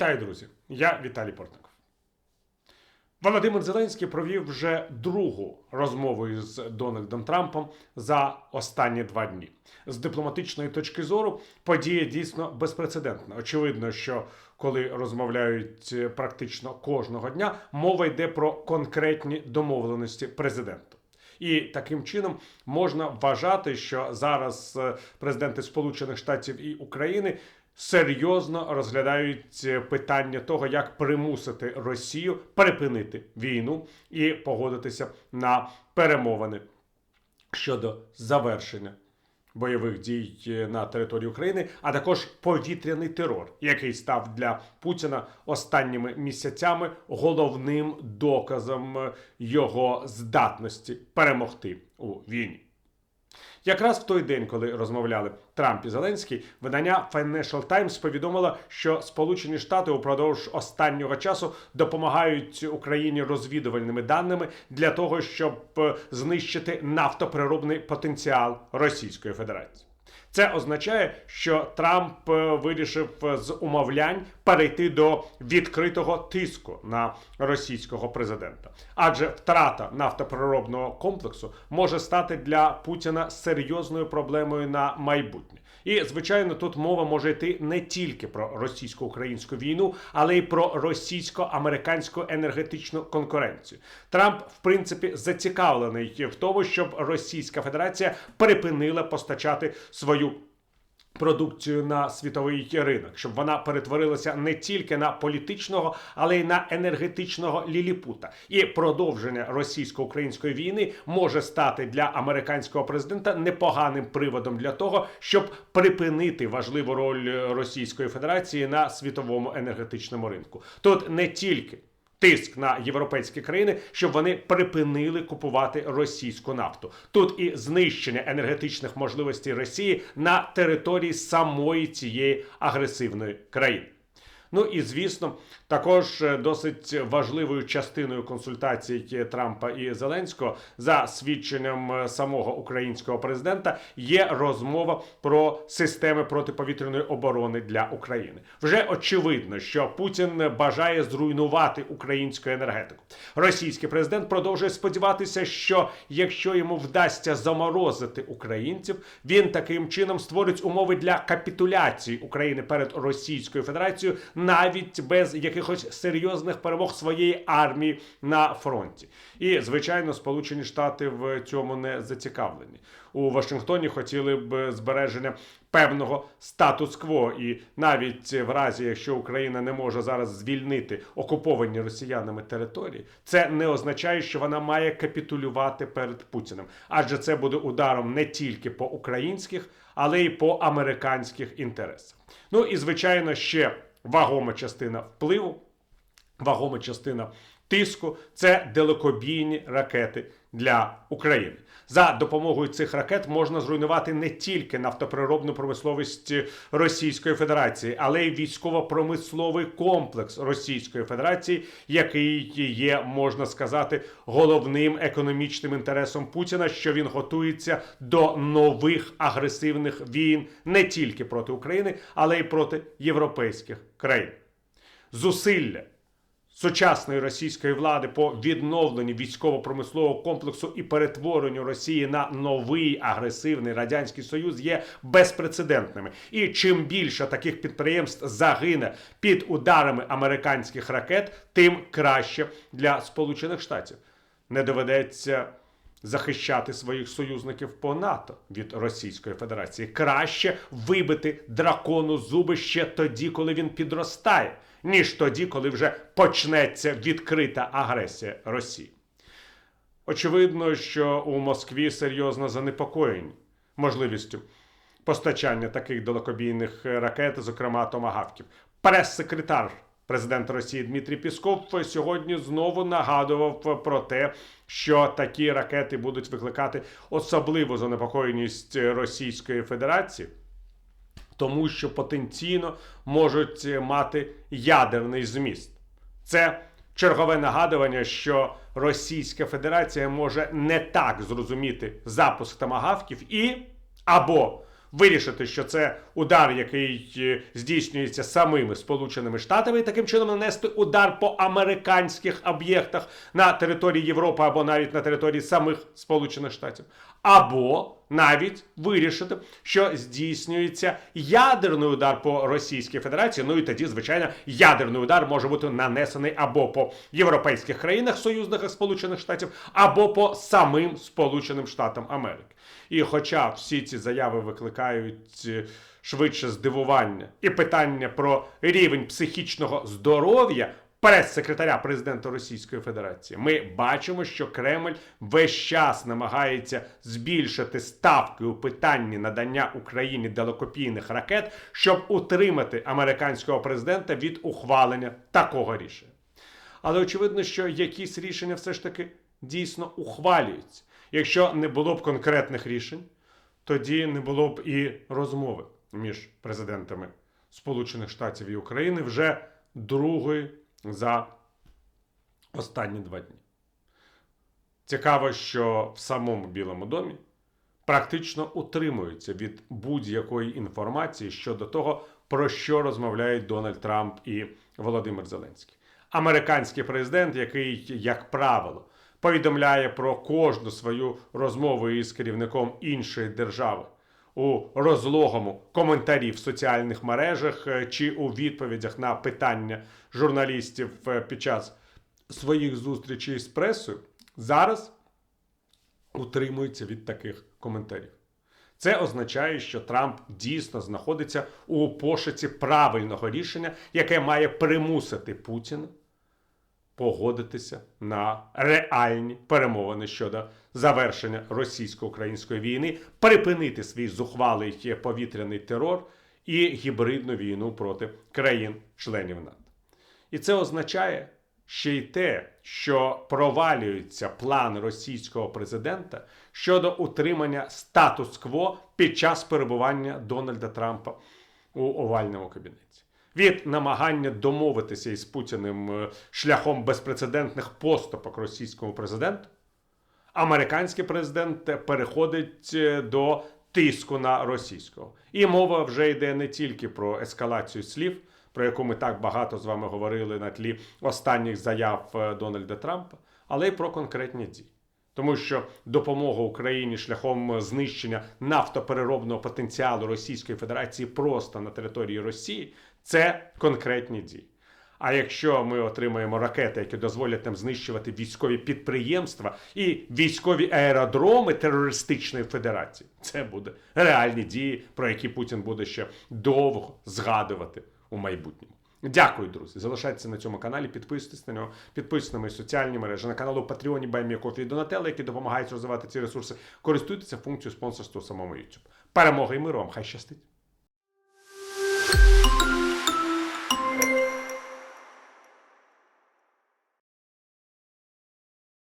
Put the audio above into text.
Вітаю, друзі! Я Віталій Портников. Володимир Зеленський провів вже другу розмову із Дональдом Трампом за останні два дні. З дипломатичної точки зору подія дійсно безпрецедентна. Очевидно, що коли розмовляють е, практично кожного дня, мова йде про конкретні домовленості президента. І таким чином можна вважати, що зараз е, президенти Сполучених Штатів і України серйозно розглядають е, питання того, як примусити Росію припинити війну і погодитися на перемовини щодо завершення. Бойових дій е, на території України, а також повітряний терор, який став для Путіна останніми місяцями головним доказом е, його здатності перемогти у війні. Якраз в той день, коли розмовляли Трамп і Зеленський, видання Financial Times повідомило, що Сполучені Штати упродовж останнього часу допомагають Україні розвідувальними даними для того, щоб е, знищити нафтоприробний потенціал Російської Федерації. Це означає, що Трамп е, вирішив е, з умовлянь перейти до відкритого тиску на російського президента, адже втрата нафтопереробного комплексу може стати для Путіна серйозною проблемою на майбутнє. І звичайно, тут мова може йти не тільки про російсько-українську війну, але й про російсько-американську енергетичну конкуренцію. Трамп, в принципі, зацікавлений в тому, щоб Російська Федерація припинила постачати свою. Продукцію на світовий ринок, щоб вона перетворилася не тільки на політичного, але й на енергетичного ліліпута. І продовження російсько-української війни може стати для американського президента непоганим приводом для того, щоб припинити важливу роль Російської Федерації на світовому енергетичному ринку. Тут не тільки тиск на європейські країни, щоб вони припинили купувати російську нафту. Тут і знищення енергетичних можливостей Росії на території самої цієї агресивної країни. Ну і звісно, також е, досить важливою частиною консультацій Трампа і Зеленського за свідченням е, самого українського президента є розмова про системи протиповітряної оборони для України. Вже очевидно, що Путін бажає зруйнувати українську енергетику. Російський президент продовжує сподіватися, що якщо йому вдасться заморозити українців, він таким чином створить умови для капітуляції України перед Російською Федерацією навіть без якихось серйозних перемог своєї армії на фронті. І звичайно, Сполучені Штати в цьому не зацікавлені. У Вашингтоні хотіли б збереження певного статус-кво, і навіть в разі, якщо Україна не може зараз звільнити окуповані росіянами території, це не означає, що вона має капітулювати перед Путіним, адже це буде ударом не тільки по українських, але й по американських інтересах. Ну і звичайно, ще вагома частина впливу, вагома частина тиску це далекобійні ракети для України. За допомогою цих ракет можна зруйнувати не тільки нафтоприробну промисловість Російської Федерації, але й військово-промисловий комплекс Російської Федерації, який є, можна сказати, головним економічним інтересом Путіна, що він готується до нових агресивних війн не тільки проти України, але й проти європейських країн. Зусилля сучасної російської влади по відновленню військово-промислового комплексу і перетворенню Росії на новий агресивний радянський союз є безпрецедентними. І чим більше таких підприємств загине під ударами американських ракет, тим краще для Сполучених Штатів не доведеться. Захищати своїх союзників по НАТО від Російської Федерації краще вибити дракону зуби ще тоді, коли він підростає ніж тоді, коли вже почнеться відкрита агресія Росії. Очевидно, що у Москві серйозно занепокоєні можливістю постачання таких далекобійних ракет, зокрема томагавків. Прес-секретар президента Росії Дмитрій Пісков сьогодні знову нагадував про те, що такі ракети будуть викликати особливу занепокоєність Російської Федерації тому що потенційно можуть мати ядерний зміст. Це чергове нагадування, що Російська Федерація може не так зрозуміти запуск тамагавків і або вирішити, що це удар, який е, здійснюється самими Сполученими Штатами, і таким чином нанести удар по американських об'єктах на території Європи або навіть на території самих Сполучених Штатів, або навіть вирішити, що здійснюється ядерний удар по Російській Федерації. Ну і тоді, звичайно, ядерний удар може бути нанесений або по європейських країнах союзниках Сполучених Штатів, або по самим Сполученим Штатам Америки. І хоча всі ці заяви викликають е, швидше здивування і питання про рівень психічного здоров'я прес-секретаря президента Російської Федерації, ми бачимо, що Кремль весь час намагається збільшити ставки у питанні надання Україні далекопійних ракет, щоб утримати американського президента від ухвалення такого рішення. Але очевидно, що якісь рішення все ж таки дійсно ухвалюються. Якщо не було б конкретних рішень, тоді не було б і розмови між президентами Сполучених Штатів і України вже другої за останні два дні. Цікаво, що в самому Білому домі практично утримуються від будь-якої інформації щодо того, про що розмовляють Дональд Трамп і Володимир Зеленський. Американський президент, який, як правило, повідомляє про кожну свою розмову із керівником іншої держави у розлогому коментарі в соціальних мережах е, чи у відповідях на питання журналістів е, під час своїх зустрічей з пресою, зараз утримується від таких коментарів. Це означає, що Трамп дійсно знаходиться у пошуці правильного рішення, яке має примусити Путіна погодитися на реальні перемовини щодо завершення російсько-української війни, припинити свій зухвалий повітряний терор і гібридну війну проти країн-членів НАТО. І це означає ще й те, що провалюється план російського президента щодо утримання статус-кво під час перебування Дональда Трампа у овальному кабінеті. Від намагання домовитися із Путіним е, шляхом безпрецедентних поступок російському президенту, американський президент переходить е, до тиску на російського. І мова вже йде не тільки про ескалацію слів, про яку ми так багато з вами говорили на тлі останніх заяв е, Дональда Трампа, але й про конкретні дії. Тому що допомога Україні шляхом знищення нафтопереробного потенціалу Російської Федерації просто на території Росії це конкретні дії. А якщо ми отримаємо ракети, які дозволять нам знищувати військові підприємства і військові аеродроми терористичної федерації, це буде реальні дії, про які Путін буде ще довго згадувати у майбутньому. Дякую, друзі. Залишайтеся на цьому каналі, підписуйтесь на нього, підписуйтесь на мої соціальні мережі, на каналу Patreon, Баймі Кофі і Донателло, які допомагають розвивати ці ресурси. Користуйтеся функцією спонсорства самому YouTube. Перемоги і миру вам! Хай щастить!